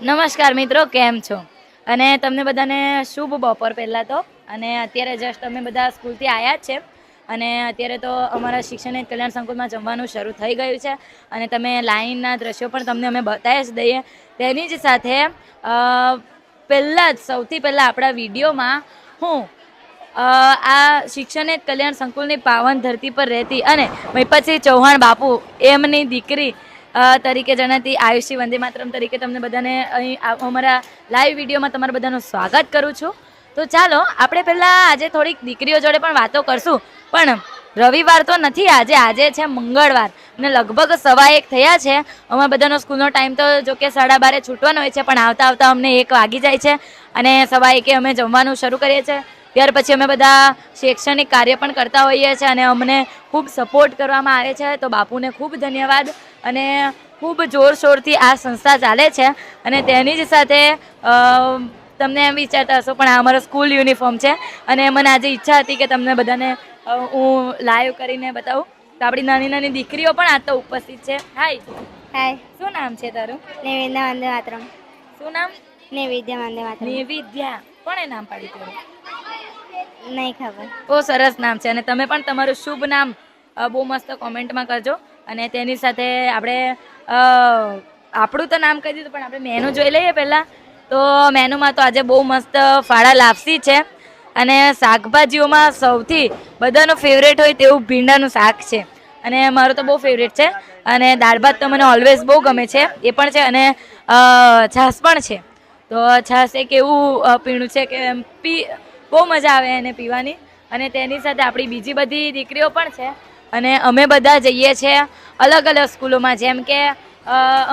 નમસ્કાર મિત્રો, કેમ છો? અને તમને બધાને શુભ બપોર પહેલાં તો. અને અત્યારે જસ્ટ અમે બધા સ્કૂલથી આવ્યા જ છે. અને અત્યારે તો અમારા શિક્ષણ કલ્યાણ સંકુલમાં જમવાનું શરૂ થઈ ગયું છે. અને તમે લાઈનના દ્રશ્યો પણ તમને અમે બતાવી જ દઈએ. તેની જ સાથે પહેલાં જ, સૌથી પહેલાં આપણા વિડીયોમાં હું આ શિક્ષણ કલ્યાણ સંકુલની પાવન ધરતી પર રહેતી અને મહિપતસિંહ ચૌહાણ બાપુ, એમની દીકરી તરીકે જણાતી આયુષી વંદે માતરમ તરીકે તમને બધાને અહીં અમારા લાઈવ વિડીયોમાં તમારા બધાનું સ્વાગત કરું છું. તો ચાલો, આપણે પહેલાં આજે થોડીક દીકરીઓ જોડે પણ વાતો કરશું. પણ રવિવાર તો નથી, આજે આજે છે મંગળવાર ને લગભગ સવા એક થયા છે. અમારા બધાનો સ્કૂલનો ટાઈમ તો જો કે સાડા બારે છૂટવાનો હોય છે, પણ આવતા આવતા અમને એક વાગી જાય છે અને સવા એકે અમે જમવાનું શરૂ કરીએ છીએ. ત્યાર પછી અમે બધા શૈક્ષણિક કાર્ય પણ કરતા હોઈએ છીએ અને અમને ખૂબ સપોર્ટ કરવામાં આવે છે. તો બાપુને ખૂબ ધન્યવાદ. અને ખૂબ જોરશોરથી આ સંસ્થા ચાલે છે. અને તેની જ સાથે તમને એમ વિચારતા હશો પણ આ અમારો સ્કૂલ યુનિફોર્મ છે. અને મને આજે ઈચ્છા હતી કે તમને બધાને હું લાઈવ કરીને બતાવું. તો આપણી નાની નાની દીકરીઓ પણ આ તો ઉપસ્થિત છે. હાય હાય શું નામ છે તારું? નૈવેદ્ય વંદે માતરમ. શું નામ? નૈવેદ્ય વંદે માતરમ. નિવિદ્યા. કોણે નામ પાડ્યું તારું? નહીં ખબર. બહુ સરસ નામ છે. અને તમે પણ તમારું શુભ નામ બહુ મસ્ત કોમેન્ટમાં કરજો. અને તેની સાથે આપણે આપણું તો નામ કહી દીધું, પણ આપણે મેનુ જોઈ લઈએ પહેલાં. તો મેનુમાં તો આજે બહુ મસ્ત ફાળા લાપસી છે અને શાકભાજીઓમાં સૌથી બધાનું ફેવરેટ હોય તેવું ભીંડાનું શાક છે. અને મારું તો બહુ ફેવરેટ છે અને દાળ ભાત તો મને ઓલવેઝ બહુ ગમે છે, એ પણ છે અને છાશ પણ છે. તો છાશ એક એવું પીણું છે કે એમ પી, બહુ મજા આવે એને પીવાની. અને તેની સાથે આપણી બીજી બધી દીકરીઓ પણ છે અને અમે બધા જઈએ છીએ અલગ અલગ સ્કૂલોમાં. જેમ કે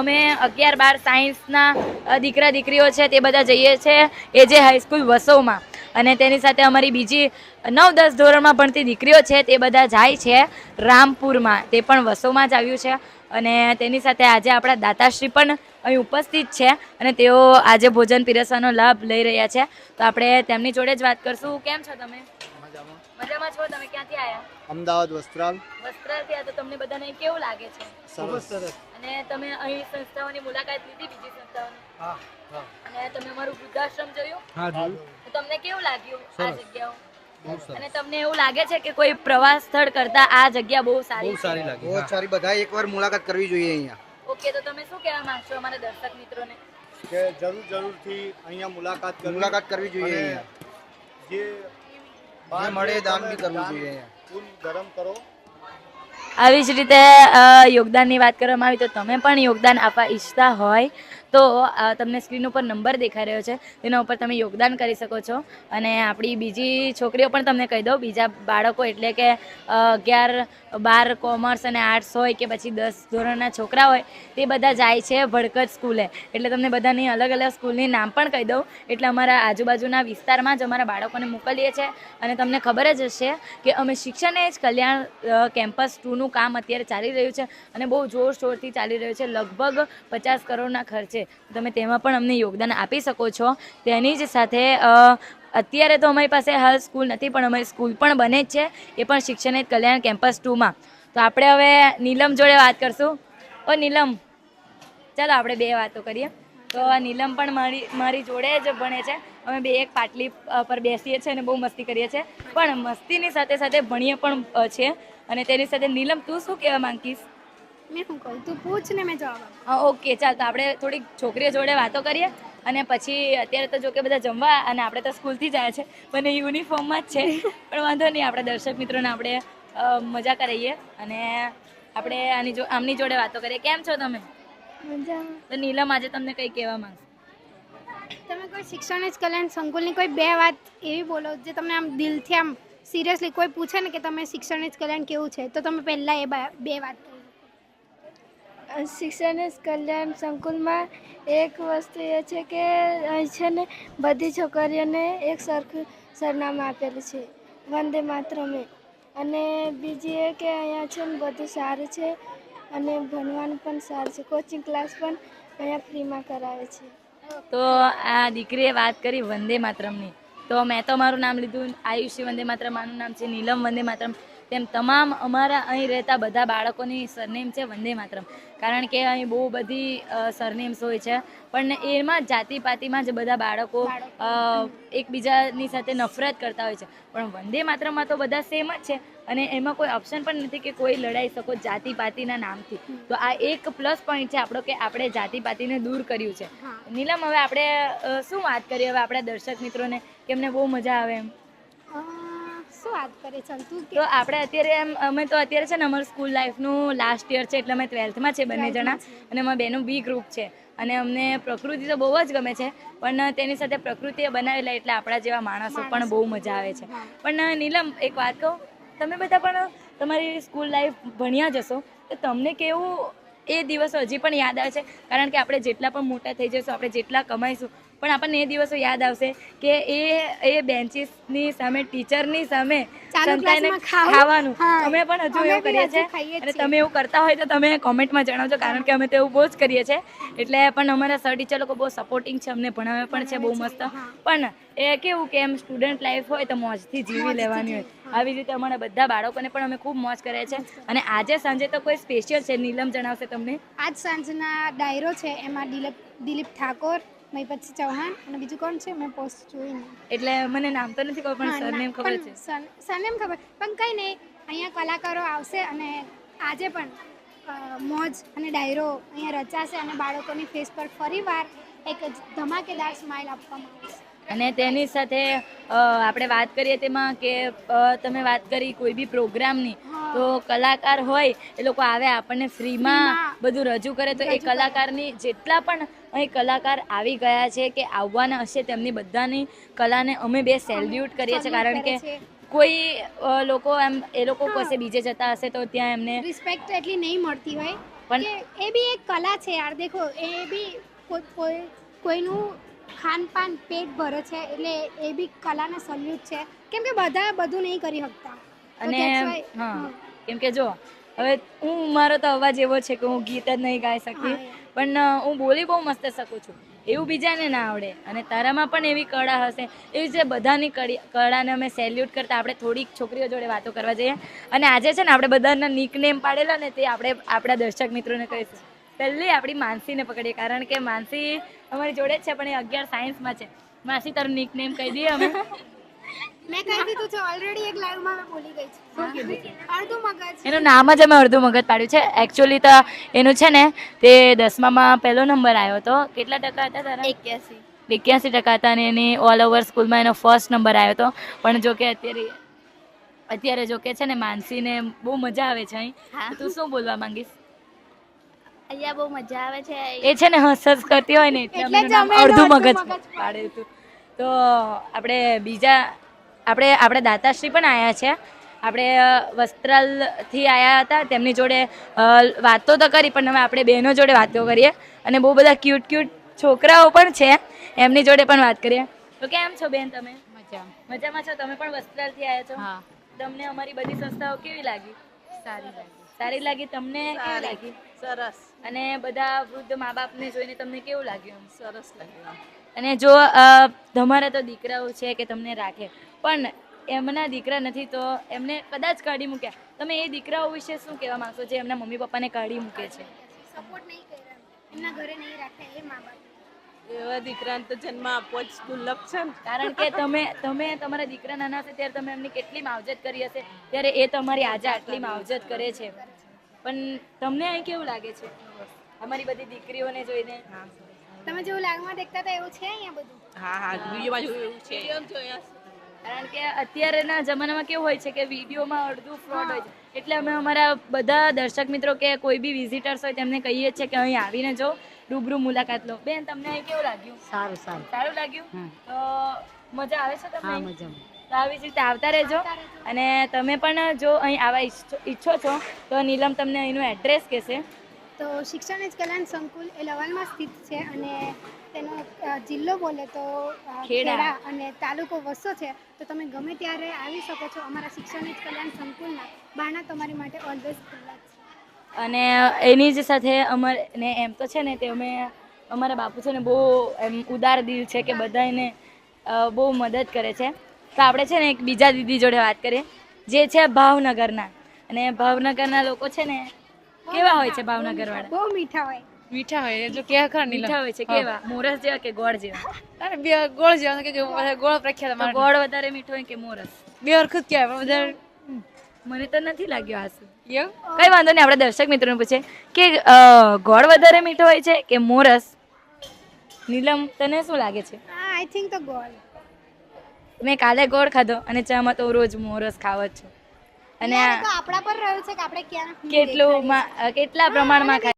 અમે અગિયાર બાર સાયન્સના દીકરા દીકરીઓ છે તે બધા જઈએ છીએ એ જે હાઈસ્કૂલ વસોમાં. અને તેની સાથે અમારી બીજી નવ દસ ધોરણમાં ભણતી દીકરીઓ છે તે બધા જાય છે રામપુરમાં. તે પણ વસોમાં જ આવ્યું છે. અને તેની સાથે આજે આપણા દાતાશ્રી પણ અહીં ઉપસ્થિત છે અને તેઓ આજે ભોજન પીરસવાનો લાભ લઈ રહ્યા છે. તો આપણે તેમની જોડે જ વાત કરશું. કેમ છો તમે? મજામાં છો? તમે ક્યાંથી આવ્યા અમદાવાદ વસ્ત્રાલ. વસ્ત્રાલથી આ તો તમને બધાને કેવું લાગે છે? સરસ. અને તમે અહીં સંસ્થાઓની મુલાકાત લીધી બીજી સંસ્થાઓની? હા હા. અને તમે અમારું વૃદ્ધાશ્રમ જોયું? હા જોયું. તમને કેવું લાગ્યું આ જગ્યાઓ? અને તમને એવું લાગે છે કે કોઈ પ્રવાસ સ્થળ કરતા આ જગ્યા બહુ સારી બહુ સારી લાગે બહુ સારી. બધા એકવાર મુલાકાત કરવી જોઈએ અહીંયા. ઓકે તો તમે શું કહેવા માંગશો અમારા દર્શક મિત્રોને? કે જરૂર જરૂરથી અહીંયા મુલાકાત કરવી મુલાકાત કરવી જોઈએ અહીંયા. જે જે મળે દાન બી કરવું જોઈએ અહીંયા. પૂન કરો. આવી જ રીતે યોગદાનની વાત કરવામાં આવી તો તમે પણ યોગદાન આપવા ઈચ્છતા હોય તો તમને સ્ક્રીન ઉપર નંબર દેખાઈ રહ્યો છે. તેના ઉપર તમે યોગદાન કરી શકો છો. અને આપણી બીજી છોકરીઓ પણ તમને કહી દઉં, બીજા બાળકો એટલે કે અગિયાર, બાર કોમર્સ અને આર્ટ્સ હોય કે પછી દસ ધોરણના છોકરા હોય, તે બધા જાય છે ભડકત સ્કૂલે. એટલે તમને બધાની અલગ અલગ સ્કૂલની નામ પણ કહી દઉં. એટલે અમારા આજુબાજુના વિસ્તારમાં જ અમારા બાળકોને મોકલીએ છીએ અને તમને ખબર જ હશે કે અમે શિક્ષણ એ જ કલ્યાણ કેમ્પસ ટુનું કામ અત્યારે ચાલી રહ્યું છે. અને બહુ જોરશોરથી ચાલી રહ્યું છે. લગભગ પચાસ કરોડના ખર્ચે. તમે તેમાં પણ અમને યોગદાન આપી શકો છો. તેની જ સાથે અત્યારે તો અમારી પાસે હાલ સ્કૂલ નથી, પણ અમારી સ્કૂલ પણ બને જ છે. એ પણ શિક્ષણ કલ્યાણ કેમ્પસ ટુમાં. તો આપણે હવે નીલમ જોડે વાત કરશું. ઓ, નીલમ. ચાલો આપણે બે વાતો કરીએ. તો આ નીલમ પણ મારી મારી જોડે જ ભણે છે. અમે બે એક પાટલી પર બેસીએ છીએ અને બહુ મસ્તી કરીએ છીએ. પણ મસ્તીની સાથે સાથે ભણીએ પણ છે અને તેની સાથે, નીલમ, તું શું કહેવા માંગીશ? મેં શું કહું તું પૂછ ને મેં જવાબ આપું. ઓકે ચાલ તો આપણે થોડીક છોકરીઓ જોડે વાતો કરીએ. અને પછી અત્યારે તો જોકે બધા જમવા અને આપણે તો સ્કૂલથી જ આવ્યા છે. બંને યુનિફોર્મમાં જ છે. પણ વાંધો નહીં આપણે દર્શક મિત્રોને આપણે મજા કરાવીએ. અને આપણે આની જો આમની જોડે વાતો કરીએ. કેમ છો તમે? મજામાં. તો નીલમ આજે તમને કંઈ કહેવા માંગશો? તમે કોઈ શિક્ષણ જ કલ્યાણ સંકુલની કોઈ બે વાત એવી બોલો જે તમને આમ દિલથી આમ સિરિયસલી કોઈ પૂછે ને કે તમે શિક્ષણ જ કલ્યાણ કેવું છે? તો તમે પહેલાં એ બા- બે વાત શિક્ષણ કલ્યાણ સંકુલમાં એક વસ્તુ એ છે કે અહીં છે ને બધી છોકરીઓને એક સરખું સરનામું આપેલું છે, વંદે માત્રમે. અને બીજી એ કે અહીંયા છે ને બધું સારું છે અને ભણવાનું પણ સારું છે. કોચિંગ ક્લાસ પણ અહીંયા ફ્રીમાં કરાવે છે. તો આ દીકરીએ વાત કરી વંદે માતરમની. તો મેં તો મારું નામ લીધું, આયુષી વંદે માત્ર માનું નામ છે નીલમ વંદે માત્રમ. તેમ તમામ અમારા અહીં રહેતા બધા બાળકોની સરનેમ છે વંદે માત્રમ. કારણ કે અહીં બહુ બધી સરનેમ્સ હોય છે. પણ એમાં જાતિ પાતિમાં જ બધા બાળકો એકબીજાની સાથે નફરત કરતા હોય છે. પણ વંદે માત્રમમાં તો બધા સેમ જ છે. અને એમાં કોઈ ઓપ્શન પણ નથી કે કોઈ લડાઈ શકો જાતિ પાતિના નામથી તો આ એક પ્લસ પોઈન્ટ છે આપણો કે આપણે જાતિ પાતિને દૂર કર્યું છે. નીલમ હવે આપણે શું વાત કરીએ હવે આપણા દર્શક મિત્રોને કે એમને બહુ મજા આવે એમ? શું વાત કરે ચાલ તું તો આપણે અત્યારે એમ અમે તો અત્યારે છે ને અમારું સ્કૂલ લાઈફનું લાસ્ટ યર છે એટલે અમે ટ્વેલ્થમાં છે બંને જણા. અને અમારા બેનું બી ગ્રુપ છે. અને અમને પ્રકૃતિ તો બહુ જ ગમે છે પણ તેની સાથે પ્રકૃતિએ બનાવેલા એટલે આપણા જેવા માણસો પણ બહુ મજા આવે છે. પણ નીલમ એક વાત કહું? તમે બધા પણ તમારી સ્કૂલ લાઈફ ભણ્યા જ હશો. તો તમને કેવું એ દિવસો હજી પણ યાદ આવે છે? કારણ કે આપણે જેટલા પણ મોટા થઈ જઈશું, આપણે જેટલા કમાઈશું પણ આપણને એ દિવસો યાદ આવશે કે એ એ બેન્ચીસની સામે ટીચરની સામે સંતાઈને ખાવાનું. અમે પણ હજુ એવું કરીએ છીએ. અને તમે એવું કરતા હોય તો તમે કોમેન્ટમાં જણાવજો કારણ કે અમે તો એવું બહુ જ કરીએ છીએ. એટલે પણ અમારા સર ટીચર લોકો બહુ સપોર્ટિંગ છે અમને ભણાવે પણ છે બહુ મસ્ત. પણ એ કેવું કે એમ સ્ટુડન્ટ લાઈફ હોય તો મોજથી જીવી લેવાની હોય. આવી રીતે અમારા બધા બાળકોને પણ અમે ખૂબ મોજ કરે છે. અને આજે સાંજે તો કોઈ સ્પેશિયલ છે? નીલમ જણાવશે તમને. આજ સાંજના ડાયરો છે એમાં દિલીપ દિલીપ ઠાકોર મહીપતસિંહ ચૌહાણ અને બીજું કોણ છે? મેં પોસ્ટ જોઈ નહીં. એટલે મને નામ તો નથી ખબર પણ સરનેમ ખબર છે. સર- સરનેમ ખબર. પણ કંઈ નહીં અહીંયા કલાકારો આવશે અને આજે પણ મોજ અને ડાયરો અહીંયા રચાશે અને બાળકોની ફેસ પર ફરીવાર એક ધમાકેદાર સ્માઇલ આપવામાં આવશે અને તેની સાથે આપણે વાત કરીએ તેમાં કે તમે વાત કરી કોઈ બી પ્રોગ્રામની. તો કલાકાર હોય એ લોકો આવે આપણને ફ્રીમાં બધું રજૂ કરે. તો એ કલાકારની જેટલા પણ અહીં કલાકાર આવી ગયા છે કે આવવાના હશે તેમની બધાની કલાને અમે બે સેલ્યુટ કરીએ છીએ. કારણ કે કોઈ લોકો એમ એ લોકો. પાસે બીજે જતા હશે તો ત્યાં એમને રિસ્પેક્ટ એટલી નહીં મળતી હોય. પણ- એ બી એક કલા છે યાર. દેખો એ બી કોઈ કોઈ કોઈનું ખાનપાન પેટ ભરે છે એટલે એ બી કલાને સલ્યુટ છે. કેમ કે બધા બધું નહીં કરી શકતા. અને હા. કેમ કે જો હવે હું મારો તો અવાજ એવો છે કે હું ગીત જ નહીં ગાઈ શકતી પણ હું બોલી બહુ મસ્ત શકું છું. એવું બીજાને ના આવડે. અને તારામાં પણ એવી કળા હશે. એવી જે બધાની કળી કળાને અમે સેલ્યુટ કરતા આપણે થોડીક છોકરીઓ જોડે વાતો કરવા જઈએ. અને આજે છે ને આપણે બધાના નિક નેમ પાડેલા ને તે આપણે આપણા દર્શક મિત્રોને કહીશું. પહેલી આપણી માનસીને પકડીએ કારણ કે માનસી અમારી જોડે જ છે પણ એ અગિયાર સાયન્સમાં છે. માસી તારું નિક નેમ કહી દઈએ અમે. મેં કહી દીધું છે ઓલરેડી એક લાઈવમાં મેં બોલી ગઈ છું. અડધું મગજ. એનું નામ જ અમે અડધું મગજ પાડ્યું છે. એકચ્યુઅલી તો એનું છે ને તે દસમામાં પહેલો નંબર આવ્યો હતો. કેટલા ટકા હતા તારા? એક્યાસી. એક્યાસી ટકા હતા અને એની ઓલ ઓવર સ્કૂલમાં એનો ફર્સ્ટ નંબર આવ્યો હતો. પણ જો કે અત્યારે અત્યારે જો કે છે ને માનસીને બહુ મજા આવે છે અહીં. તું શું બોલવા માંગીશ? અહીંયા બહુ મજા આવે છે. એ છે ને હસ હસ કરતી હોય ને એટલે અડધું મગજ મગજ પાડ્યું. તો આપણે બીજા આપણે આપણે દાતાશ્રી પણ આવ્યા છે. આપણે વસ્ત્રાલથી આવ્યા હતા તેમની જોડે વાતો તો કરી પણ હવે આપણે બહેનો જોડે વાતો કરીએ. અને બહુ બધા ક્યુટ ક્યુટ છોકરાઓ પણ છે. એમની જોડે પણ વાત કરીએ. તો કેમ છો બેન તમે? મજા મજામાં છો? તમે પણ વસ્ત્રાલથી આવ્યા છો? હા. તમને અમારી બધી સંસ્થાઓ કેવી લાગી? સારી લાગી. સારી લાગી તમને કેવી લાગી? સરસ. અને બધા વૃદ્ધ મા બાપને જોઈને તમને કેવું લાગ્યું? એમ? સરસ લાગ્યું. અને જો તમારા તો દીકરાઓ છે કે તમને રાખે. પણ એમના દીકરા નથી તો એમને કદાચ કાઢી મૂક્યા તમે એ દીકરાઓ વિશે શું કહેવા માંગશો જે એમના મમ્મી પપ્પાને કાઢી મૂકે છે? સપોર્ટ નહીં કર્યા એમના ઘરે નહીં રાખે એ મા બાપ એવા દીકરાને તો જન્મ આપવો જ દુર્લભ છે કારણ કે તમે તમે તમારા દીકરા નાના હશે ત્યારે તમે એમની કેટલી માવજત કરી હશે ત્યારે એ તમારી આજે આટલી માવજત કરે છે. પણ તમને અહીં કેવું લાગે છે? અમારી બધી દીકરીઓને જોઈને? તમે જેવું લાગમાં દેખતા હતા એવું છે અહીંયા બધું. હા હા વિડીયોમાં જોયું છે. જોયા કારણ કે અત્યારના જમાનામાં કેવું હોય છે કે વિડીયોમાં અડધું ફ્રોડ હોય છે. એટલે અમે અમારા બધા દર્શક મિત્રો કે કોઈ બી વિઝિટર્સ હોય તેમને કહીએ છીએ કે અહીં આવીને જો રૂબરૂ મુલાકાત લો. બેન તમને અહીં કેવું લાગ્યું? સારું સારું. સારું લાગ્યું? તો મજા આવે છે તમને? મજા તો આવી જ રીતે આવતા રહેજો. અને તમે પણ જો અહીં આવવા ઈચ્છો ઈચ્છો છો તો નીલમ તમને અહીંનું એડ્રેસ કહેશે. તો શિક્ષણ જ કલ્યાણ સંકુલ એ લવાલમાં સ્થિત છે અને તેનો જિલ્લો બોલે તો ખેડા. અને તાલુકો વસો છે. તો તમે ગમે ત્યારે આવી શકો છો અમારા શિક્ષણ જ કલ્યાણ સંકુલના. બારણા તમારી માટે ઓલવેઝ ખુલ્લા છે. અને એની જ સાથે અમાર ને એમ તો છે ને તે અમે અમારા બાપુ છે ને બહુ એમ ઉદાર દિલ છે કે બધાને બહુ મદદ કરે છે. તો આપણે છે ને એક બીજા દીદી જોડે વાત કરીએ. જે છે ભાવનગરના. અને ભાવનગરના લોકો છે ને કેવા હોય છે ભાવનગર વાળા બહુ મીઠા હોય. મીઠા હોય એટલે કે ખરા મીઠા હોય છે કેવા? મોરસ જેવા કે ગોળ જેવા? અરે બે ગોળ જેવા કે ગોળ પ્રખ્યાત તો અમારે ગોળ વધારે મીઠો હોય કે મોરસ? બે હરખું કે કહેવાય પણ વધારે મને તો નથી લાગ્યો આ શું. કઈ વાંધો નહીં આપણે દર્શક મિત્રોને પૂછે કે ગોળ વધારે મીઠો હોય છે કે મોરસ? નીલમ તને શું લાગે છે? હા આઈ થિંક તો ગોળ. મેં કાલે ગોળ ખાધો અને ચામાં તો રોજ મોરસ ખાવ જ છું. અને આ આપણા પર રહ્યું છે કે આપણે ક્યાં કેટલું કેટલા પ્રમાણમાં ખાય